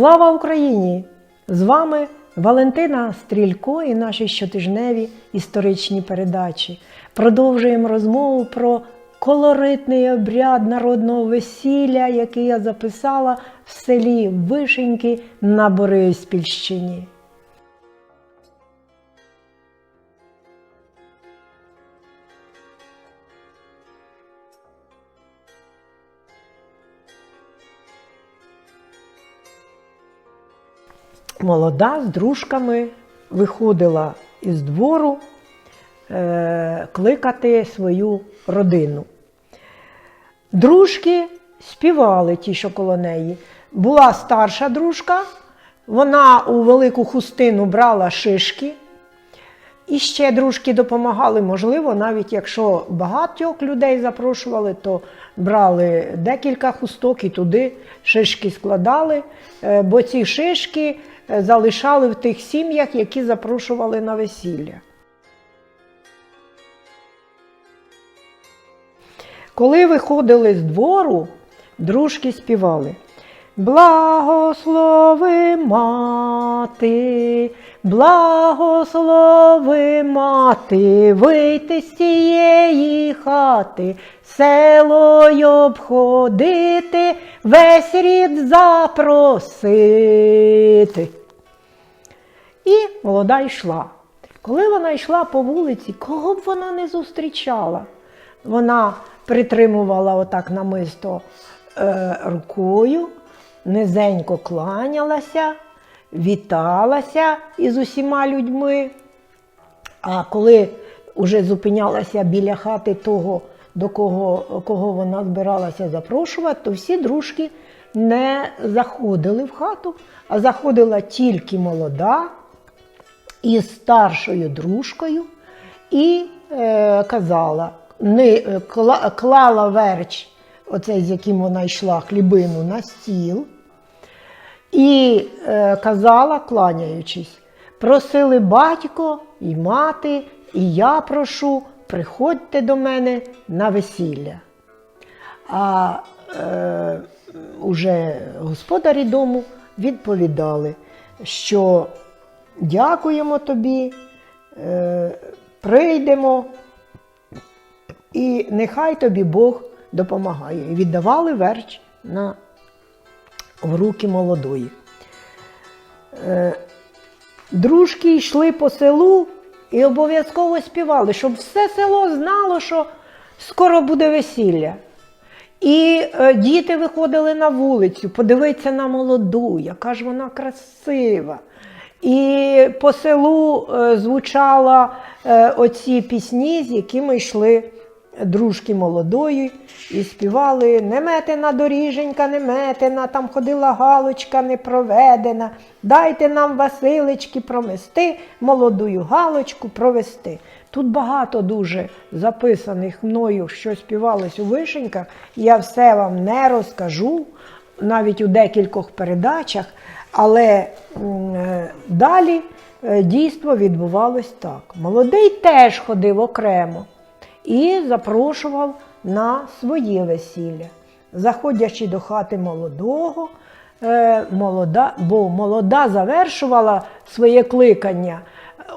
Слава Україні! З вами Валентина Стрілько і наші щотижневі історичні передачі. Продовжуємо розмову про колоритний обряд народного весілля, який я записала в селі Вишеньки на Бориспільщині. Молода з дружками виходила із двору е, кликати свою родину. Дружки співали ті, що коло неї. Була старша дружка, вона у велику хустину брала шишки. І ще дружки допомагали, можливо, навіть якщо багатьох людей запрошували, то брали декілька хусток і туди шишки складали, е, бо ці шишки залишали в тих сім'ях, які запрошували на весілля. Коли виходили з двору, дружки співали. Благослови мати, благослови мати, вийти з цієї хати, село й обходити, весь рід запросити. І молода йшла. Коли вона йшла по вулиці, кого б вона не зустрічала, вона притримувала отак намисто е, рукою, низенько кланялася, віталася із усіма людьми. А коли вже зупинялася біля хати того, до кого, кого вона збиралася запрошувати, то всі дружки не заходили в хату, а заходила тільки молода із старшою дружкою і е, казала, не, е, кла, клала верч, оцей, з яким вона йшла хлібину, на стіл, і е, казала, кланяючись, просили батько і мати, і я прошу, приходьте до мене на весілля. А е, уже господарі дому відповідали, що дякуємо тобі, е, прийдемо, і нехай тобі Бог допомагає. І віддавали верч на, в руки молодої. Е, дружки йшли по селу і обов'язково співали, щоб все село знало, що скоро буде весілля. І е, діти виходили на вулицю, подивитися на молоду, яка ж вона красива. І по селу е, звучали е, оці пісні, з якими йшли дружки молодої, і співали Неметена доріженька, неметена, там ходила галочка не проведена. Дайте нам, Василечки, промести, молодую галочку провести. Тут багато дуже записаних мною, що співалось у вишеньках. Я все вам не розкажу, навіть у декількох передачах. Але е, далі е, дійство відбувалось так. Молодий теж ходив окремо і запрошував на своє весілля. Заходячи до хати молодого, е, молода, бо молода завершувала своє кликання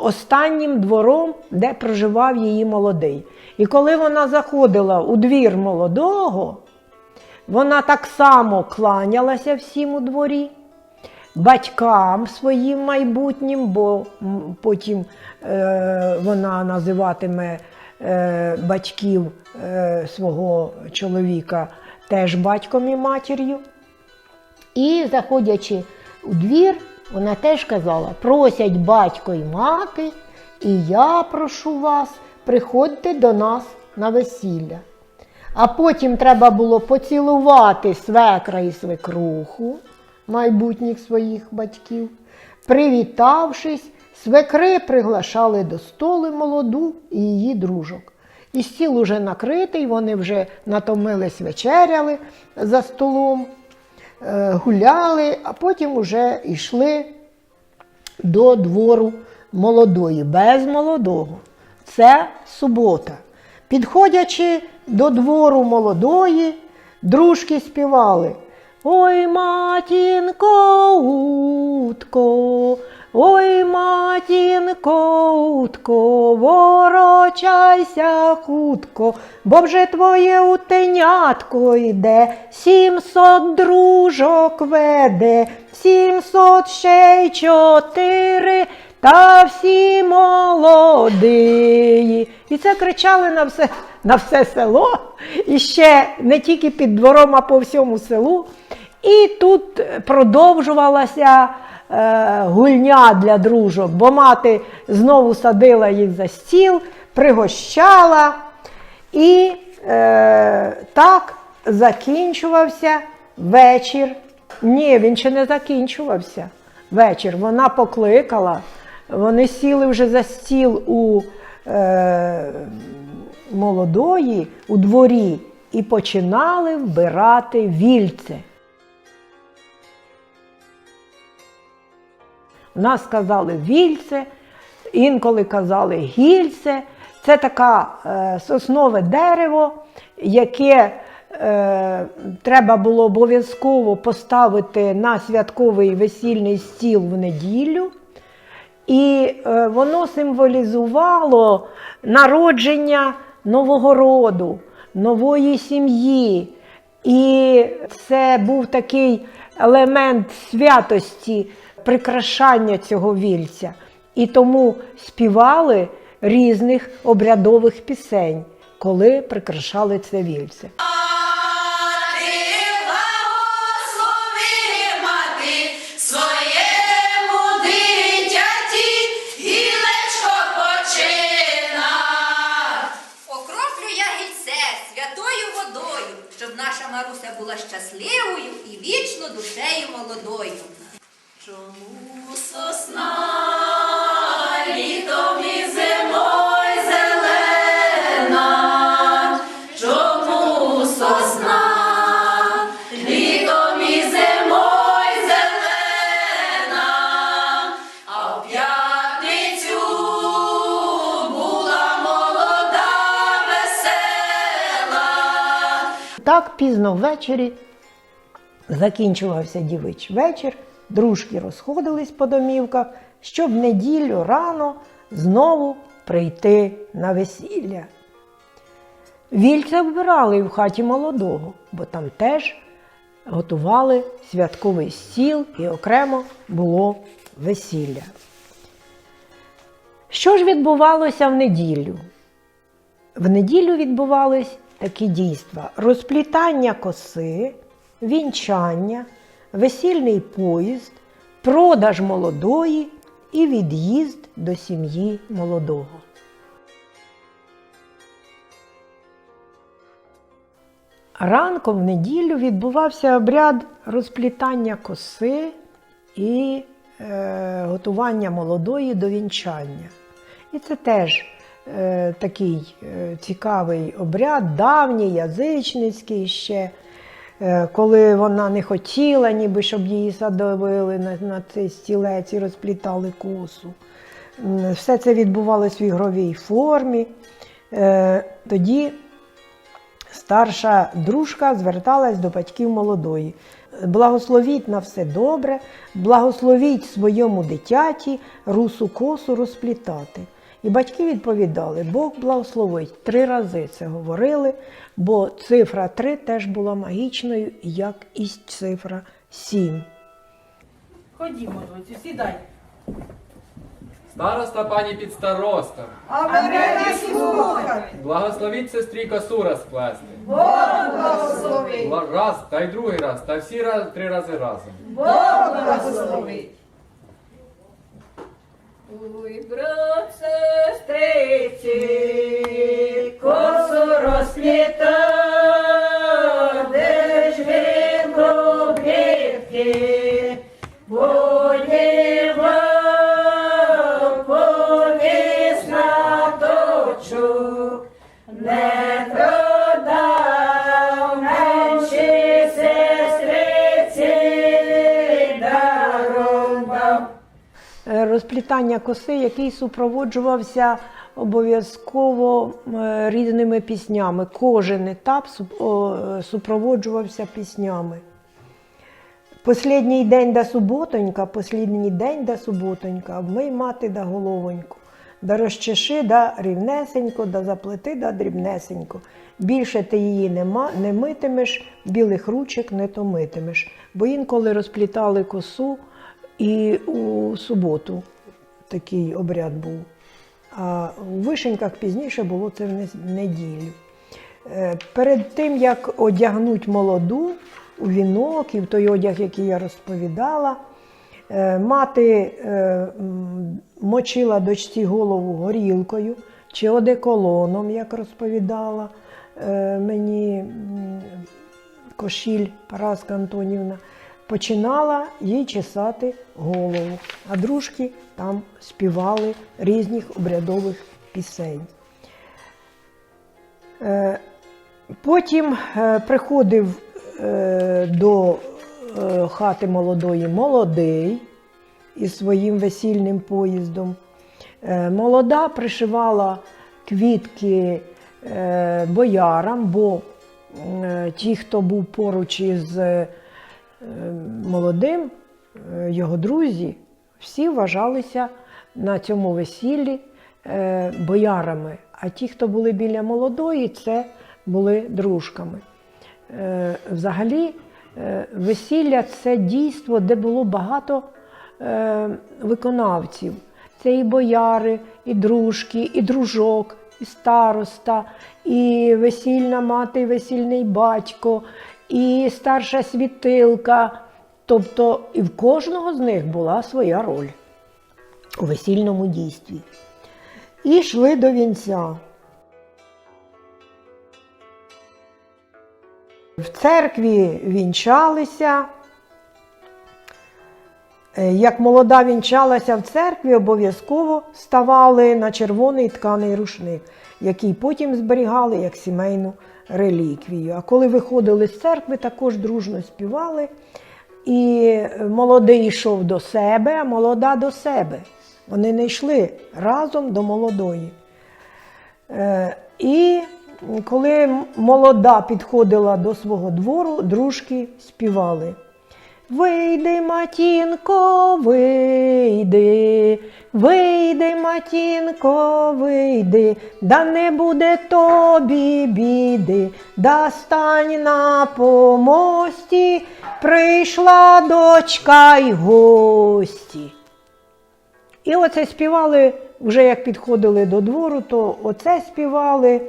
останнім двором, де проживав її молодий. І коли вона заходила у двір молодого, вона так само кланялася всім у дворі, батькам своїм майбутнім, бо потім е, вона називатиме е, батьків е, свого чоловіка теж батьком і матір'ю. І заходячи у двір, вона теж казала: просять батько і мати, і я прошу вас, приходьте до нас на весілля. А потім треба було поцілувати свекра і свекруху, майбутніх своїх батьків. Привітавшись, свекри приглашали до столу молоду і її дружок. І стіл уже накритий, вони вже натомились, вечеряли за столом, е, гуляли, а потім вже йшли до двору молодої, без молодого. Це субота. Підходячи до двору молодої, дружки співали. Ой, матінко, утко, ой, матінко, утко, ворочайся хутко, бо вже твоє утенятко йде, сімсот дружок веде, сімсот ще й чотири, та всі молодиї. І це кричали на все, на все село, і ще не тільки під двором, а по всьому селу. І тут продовжувалася е, гульня для дружок, бо мати знову садила їх за стіл, пригощала. І е, так закінчувався вечір. Ні, він ще не закінчувався. Вечір. Вона покликала, вони сіли вже за стіл у е, молодої у дворі і починали вбирати вільце. У нас казали вільце, інколи казали гільце. Це таке соснове дерево, яке е, треба було обов'язково поставити на святковий весільний стіл в неділю. І е, воно символізувало народження нового роду, нової сім'ї. І це був такий елемент святості, прикрашання цього вільця. І тому співали різних обрядових пісень, коли прикрашали це вільце. Пізно ввечері закінчувався дівич вечір, дружки розходились по домівках, щоб неділю рано знову прийти на весілля. Вільця вбирали в хаті молодого, бо там теж готували святковий стіл і окремо було весілля. Що ж відбувалося в неділю? В неділю відбувались такі дійства: розплітання коси, вінчання, весільний поїзд, продаж молодої і від'їзд до сім'ї молодого. Ранком в неділю відбувався обряд розплітання коси і е, готування молодої до вінчання. І це теж е, такий е, цікавий обряд, давній, язичницький ще, е, коли вона не хотіла, ніби щоб її садовили на, на цей стілець і розплітали косу. Все це відбувалось в ігровій формі. Тоді старша дружка зверталась до батьків молодої. Благословіть на все добре, благословіть своєму дитяті русу косу розплітати. І батьки відповідали, Бог благословить. Три рази це говорили, бо цифра 3 теж була магічною, як і цифра 7. Ходімо, доцю, сідай. Староста пані під старостом. А мене слухай. Благословіть сестрі косу розплести. Бог благословить. Раз, та й другий раз, та всі раз, три рази разом. Бог благословить. Ой, брат, сестриці, косу розпліта, де ж він добрівки, розплітання коси, який супроводжувався обов'язково різними піснями. Кожен етап супроводжувався піснями. Послідній день да суботонька, послідній день да суботонька, вмий мати да головоньку, да розчеши да рівнесенько, да заплети да дрібнесенько. Більше ти її не, ма- не митимеш, білих ручок не томитимеш. Бо інколи розплітали косу і у суботу такий обряд був. А у вишеньках пізніше було це в неділю. Е, Перед тим, як одягнуть молоду у вінок і в той одяг, який я розповідала, е, мати е, мочила дочці голову горілкою чи одеколоном, як розповідала мені Кошіль Параска Антонівна, починала їй чесати голову, а дружки там співали різних обрядових пісень. Е, Потім е, приходив е, до хати молодої молодий із своїм весільним поїздом. Молода пришивала квітки боярам, бо ті, хто був поруч із молодим, е, його друзі, всі вважалися на цьому весіллі е, боярами. А ті, хто були біля молодої, це були дружками. Е, Взагалі, е, весілля це дійство, де було багато е, виконавців. Це і бояри, і дружки, і дружок, і староста, і весільна мати, і весільний батько, і старша світилка. Тобто і в кожного з них була своя роль у весільному дійстві. І йшли до вінця. В церкві вінчалися. Е, Як молода вінчалася в церкві, обов'язково ставали на червоний тканий рушник, який потім зберігали як сімейну реліквію. А коли виходили з церкви, також дружно співали. І молодий йшов до себе, а молода до себе. Вони не йшли разом до молодої. Е, І коли молода підходила до свого двору, дружки співали. Вийди, матінко, вийди, вийди, матінко, вийди, да не буде тобі біди, да стань на помості, прийшла дочка й гості. І оце співали, вже як підходили до двору, то оце співали,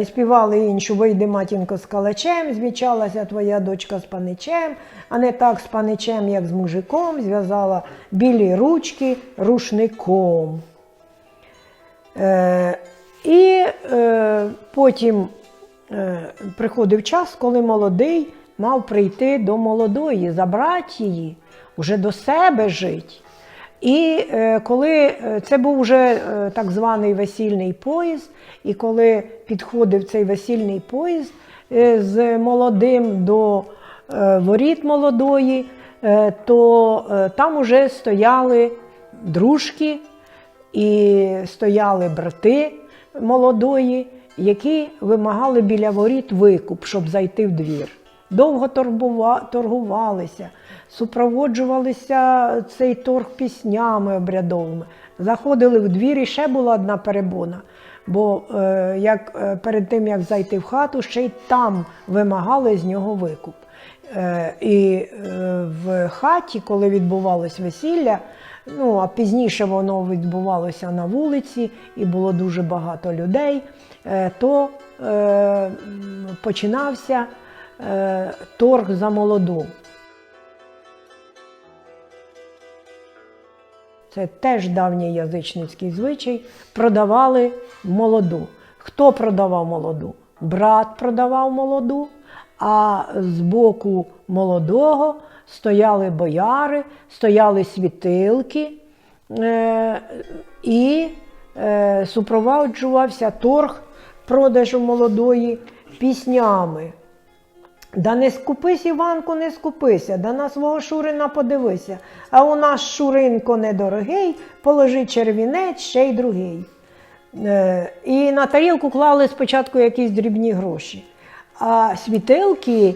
і співали іншу Вийди, матінко, з калачем, звічалася твоя дочка з паничем, а не так з паничем, як з мужиком, зв'язала білі ручки рушником. Е, і е, потім е, приходив час, коли молодий мав прийти до молодої, забрати її, уже до себе жити. І е, коли е, це був вже е, так званий весільний поїзд, і коли підходив цей весільний поїзд з молодим до воріт молодої, то там уже стояли дружки і стояли брати молодої, які вимагали біля воріт викуп, щоб зайти в двір. Довго торгувалися, супроводжувалися цей торг піснями обрядовими. Заходили в двір і ще була одна перебона. Бо е, як, е, перед тим, як зайти в хату, ще й там вимагали з нього викуп. Е, і е, в хаті, коли відбувалось весілля, ну а пізніше воно відбувалося на вулиці і було дуже багато людей, е, то е, починався е, торг за молоду. Це теж давній язичницький звичай. Продавали молоду. Хто продавав молоду? Брат продавав молоду, а з боку молодого стояли бояри, стояли світилки, е, і е, супроводжувався торг продажу молодої піснями. Да не скупись, Іванку, не скупися, да на свого Шурина подивися. А у нас Шуринко недорогий, положи червінець, ще й другий. Е, і на тарілку клали спочатку якісь дрібні гроші. А світилки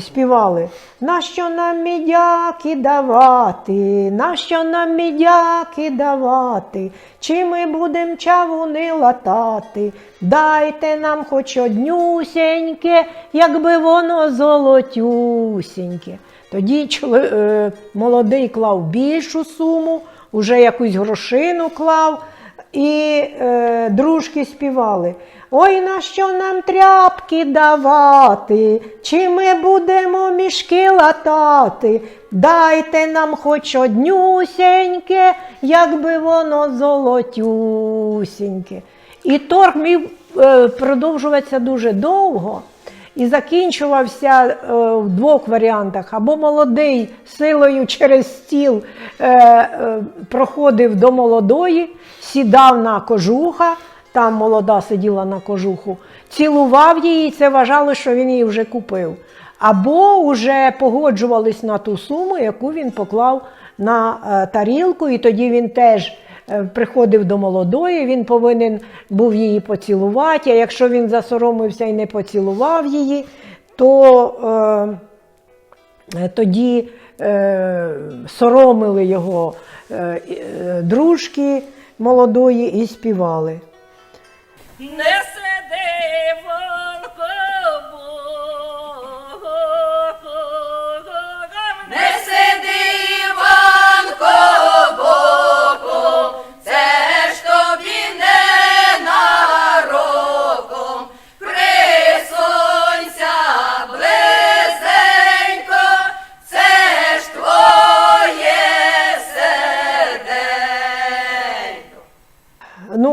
співали, нащо нам мідяки давати, нащо нам мідяки давати, чи ми будем чавуни латати, дайте нам хоч однюсіньке, якби воно золотюсіньке. Тоді чоли, е, молодий клав більшу суму, уже якусь грошину клав, і е, дружки співали. Ой, на що нам тряпки давати? Чи ми будемо мішки латати? Дайте нам хоч однюсіньке, якби воно золотюсіньке. І торг міг е, продовжуватися дуже довго і закінчувався е, в двох варіантах. Або молодий силою через стіл е, е, проходив до молодої, сідав на кожуха, там молода сиділа на кожуху, цілував її, і це вважали, що він її вже купив. Або вже погоджувались на ту суму, яку він поклав на е, тарілку, і тоді він теж приходив до молодої, він повинен був її поцілувати. А якщо він засоромився і не поцілував її, то е, е, тоді е, соромили його е, е, дружки молодої і співали. Не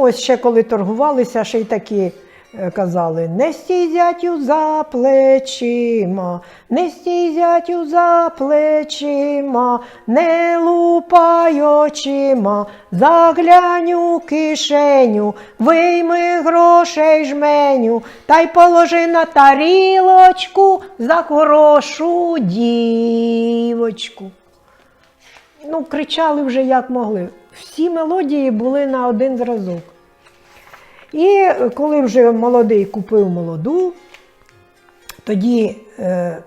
ось ще коли торгувалися, ще й такі е, казали: не стій зятю за плечима, не стій зятю за плечима, не лупай очима, заглянь у кишеню, вийми грошей жменю, та й положи на тарілочку за хорошу дівочку. Ну, кричали вже як могли. Всі мелодії були на один зразок. І коли вже молодий купив молоду, тоді е,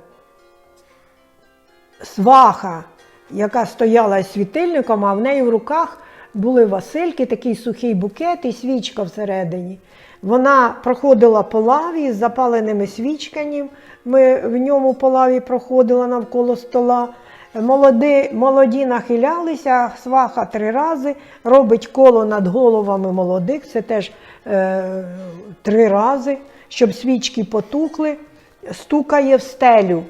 сваха, яка стояла з світильником, а в неї в руках були васильки, такий сухий букет і свічка всередині. Вона проходила по лаві з запаленими свічками. Ми в ньому по лаві проходила навколо стола. Молоді, молоді нахилялися, сваха три рази, робить коло над головами молодих, це теж три рази, щоб свічки потухли, стукає в стелю.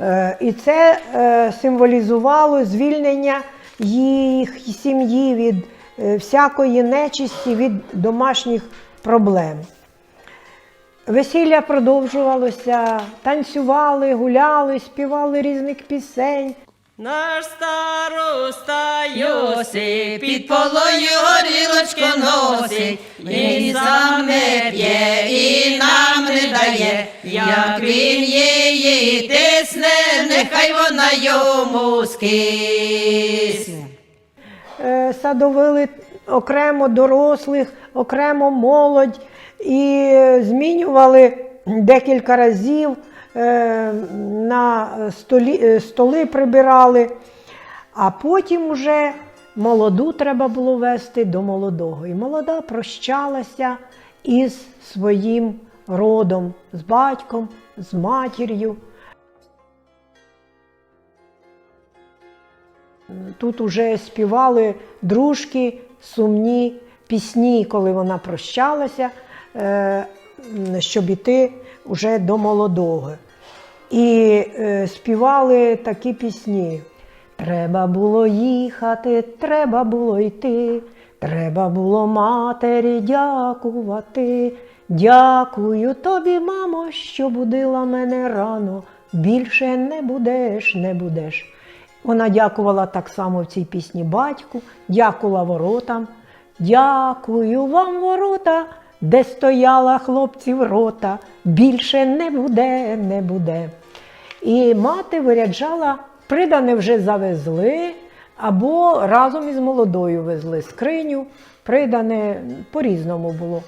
Е, і це е, символізувало звільнення їх сім'ї від е, всякої нечисті, від домашніх проблем. Весілля продовжувалося, танцювали, гуляли, співали різних пісень. Наш староста Йосип під полою горілочку носить, і сам не п'є, і нам не дає, як він її тисне, нехай вона йому скисне. Е, садовили окремо дорослих, окремо молодь і е, змінювали декілька разів на столі, е, столи прибирали, а потім уже молоду треба було вести до молодого. І молода прощалася із своїм родом, з батьком, з матір'ю. Тут уже співали дружки сумні пісні, коли вона прощалася, е, щоб іти вже до молодого. І е, співали такі пісні. Треба було їхати, треба було йти, треба було матері дякувати. Дякую тобі, мамо, що будила мене рано. Більше не будеш, не будеш. Вона дякувала так само в цій пісні батьку, дякувала воротам. Дякую вам, ворота, де стояла хлопців рота. Більше не буде, не буде. І мати виряджала, придане вже завезли, або разом із молодою везли скриню, придане по-різному було.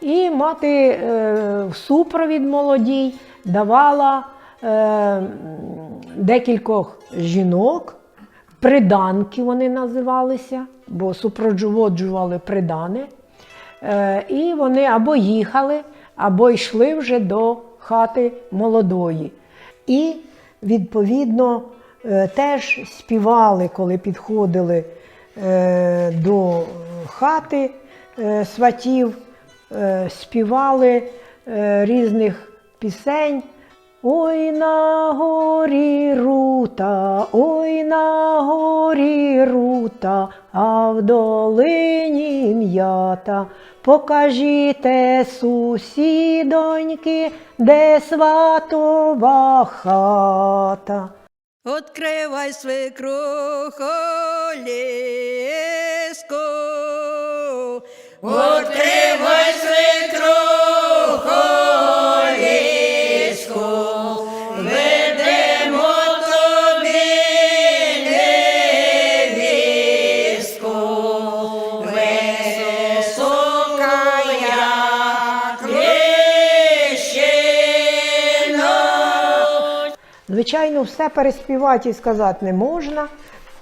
І мати е, в супровід молодій давала е, декількох жінок, приданки вони називалися, бо супроводжували придани. Е, і вони або їхали, або йшли вже до хати молодої. І, відповідно, е, теж співали, коли підходили е, до хати сватів, співали різних пісень. Ой на горі рута, ой на горі рута, а в долині м'ята. Покажіте сусідоньки, де сватова хата. Откривай свекруху ліску. Откривай свекруху Звичайно, все переспівати і сказати не можна.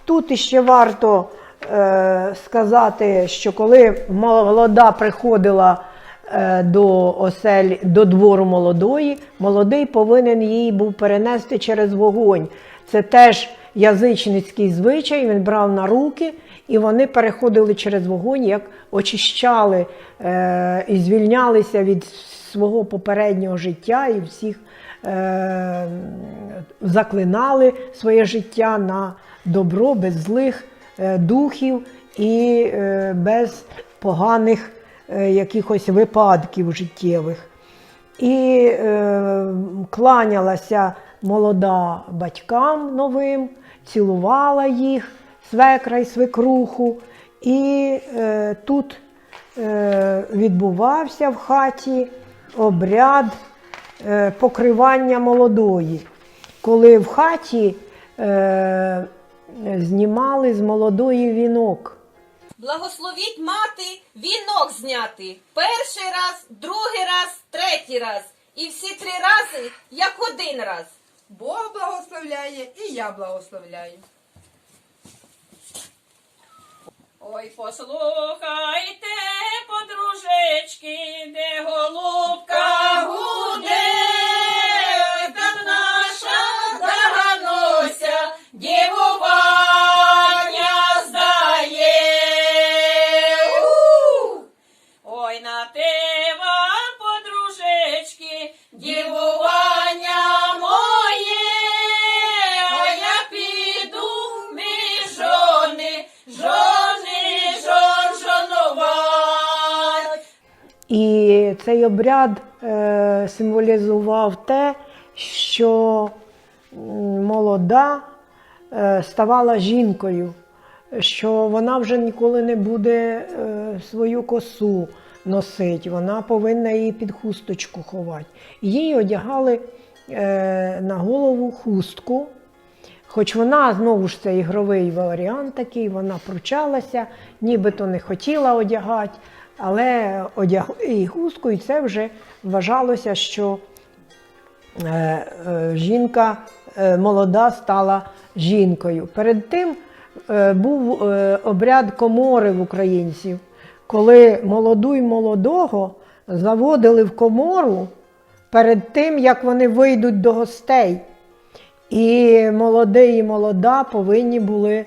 Тут іще варто е, сказати, що коли молода приходила е, до осель, до двору молодої, молодий повинен її був перенести через вогонь. Це теж язичницький звичай, він брав на руки, і вони переходили через вогонь, як очищали е, і звільнялися від свого попереднього життя і всіх е, заклинали своє життя на добро, без злих е, духів і е, без поганих якихось випадків життєвих. І кланялася молода батькам новим, цілувала їх, свекра й свекруху. І е, тут е, відбувався в хаті обряд покривання молодої, коли в хаті е, знімали з молодої вінок. Благословіть мати вінок зняти. Перший раз, другий раз, третій раз. І всі три рази, як один раз. Бог благословляє і я благословляю. Ой, послухайте, подружечки, де голубка гуде, там наша заганося, дівування цей обряд е, символізував те, що молода е, ставала жінкою, що вона вже ніколи не буде е, свою косу носити, вона повинна її під хусточку ховати. Їй одягали на голову хустку. Хоч вона знову ж це ігровий варіант такий, вона пручалася, нібито не хотіла одягати, але одягли їй хустку, і це вже вважалося, що е, е, жінка е, молода стала жінкою. Перед тим був обряд комори в українців, коли молоду й молодого заводили в комору перед тим, як вони вийдуть до гостей. І молодий і молода повинні були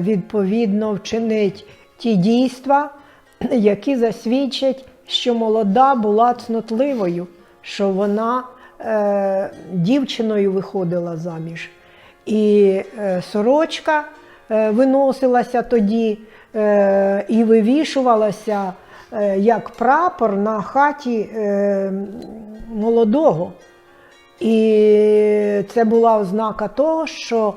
відповідно вчинити ті дійства, які засвідчать, що молода була цнотливою, що вона е, дівчиною виходила заміж. І е, сорочка е, виносилася тоді е, і вивішувалася е, як прапор на хаті е, молодого. І це була ознака того, що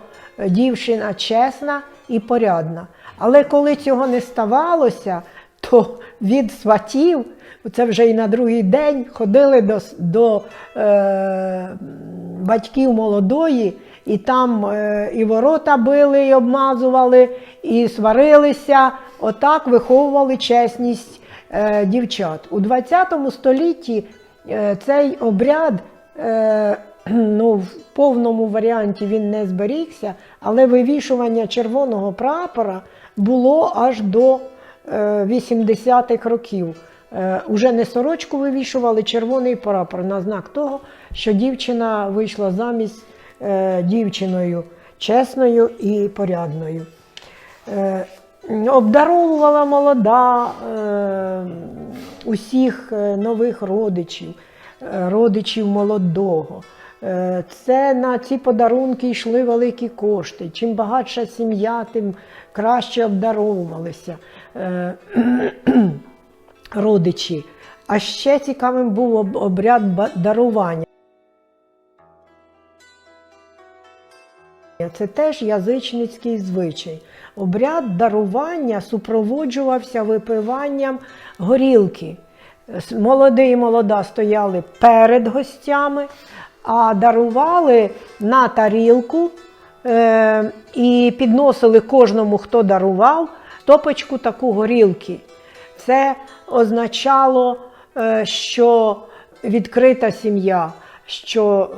дівчина чесна і порядна. Але коли цього не ставалося, то від сватів, це вже і на другий день ходили до, до е, батьків молодої, і там е, і ворота били, і обмазували, і сварилися. Отак виховували чесність е, дівчат. У ХХ столітті е, цей обряд е, ну, в повному варіанті він не зберігся, але вивішування червоного прапора було аж до 80-х років. Е, уже не сорочку вивішували червоний прапор на знак того, що дівчина вийшла замість е, дівчиною чесною і порядною. Е, обдаровувала молода е, усіх е, нових родичів, е, родичів молодого. Е, Це на ці подарунки йшли великі кошти. Чим багатша сім'я, тим краще обдаровувалися е, родичі. А ще цікавим був обряд дарування. Це теж язичницький звичай. Обряд дарування супроводжувався випиванням горілки. Молодий і молода стояли перед гостями, а дарували на тарілку і підносили кожному, хто дарував, стопочку таку горілки. Це означало, е, що відкрита сім'я, що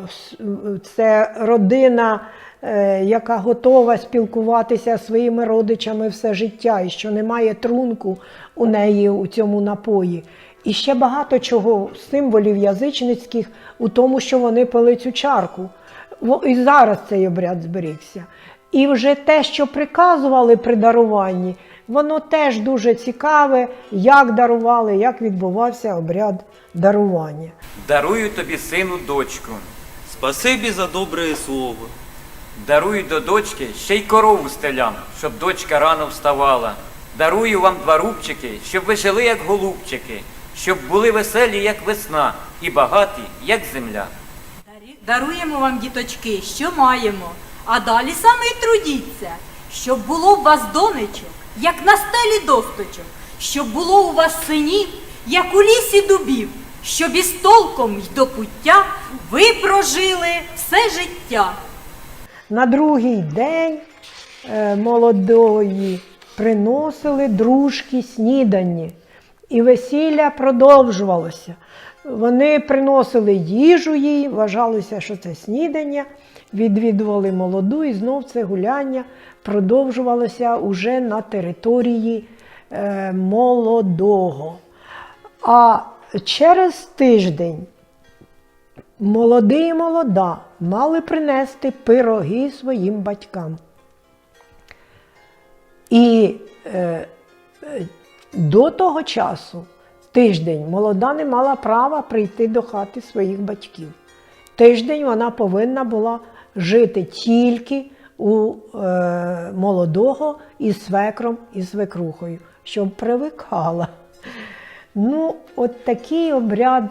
це родина, е, яка готова спілкуватися зі своїми родичами все життя, і що немає трунку у неї у цьому напої. І ще багато чого символів язичницьких у тому, що вони пили цю чарку. І зараз цей обряд зберігся. І вже те, що приказували при даруванні, воно теж дуже цікаве, як дарували, як відбувався обряд дарування. Дарую тобі сину дочку, Спасибі за добре слово. дарую до дочки ще й корову стелям, щоб дочка рано вставала. Дарую вам два рубчики, щоб ви жили, як голубчики, щоб були веселі, як весна, і багаті, як земля. Даруємо вам, діточки, що маємо, а далі саме й трудіться, щоб було у вас донечок, як на стелі досточок, щоб було у вас синів, як у лісі дубів, щоб із толком й до пуття ви прожили все життя. На другий день е, молодої приносили дружки снідані, і весілля продовжувалося. Вони приносили їжу їй, вважалося, що це снідання, відвідували молоду, і знов це гуляння продовжувалося уже на території е, молодого. А через тиждень Молодий і молода мали принести пироги своїм батькам. І е, е, до того часу, тиждень, молода не мала права прийти до хати своїх батьків. Тиждень вона повинна була жити тільки у е, молодого із свекром і свекрухою, щоб привикала. Ну, от такий обряд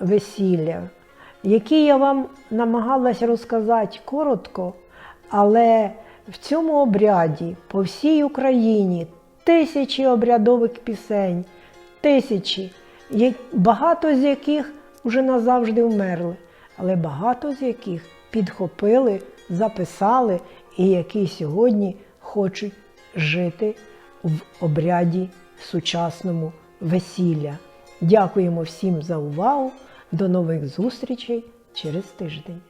весілля, який я вам намагалась розказати коротко, але в цьому обряді по всій Україні тисячі обрядових пісень, тисячі, багато з яких вже назавжди вмерли, але багато з яких підхопили, записали і які сьогодні хочуть жити в обряді сучасному весілля. Дякуємо всім за увагу. До нових зустрічей через тиждень.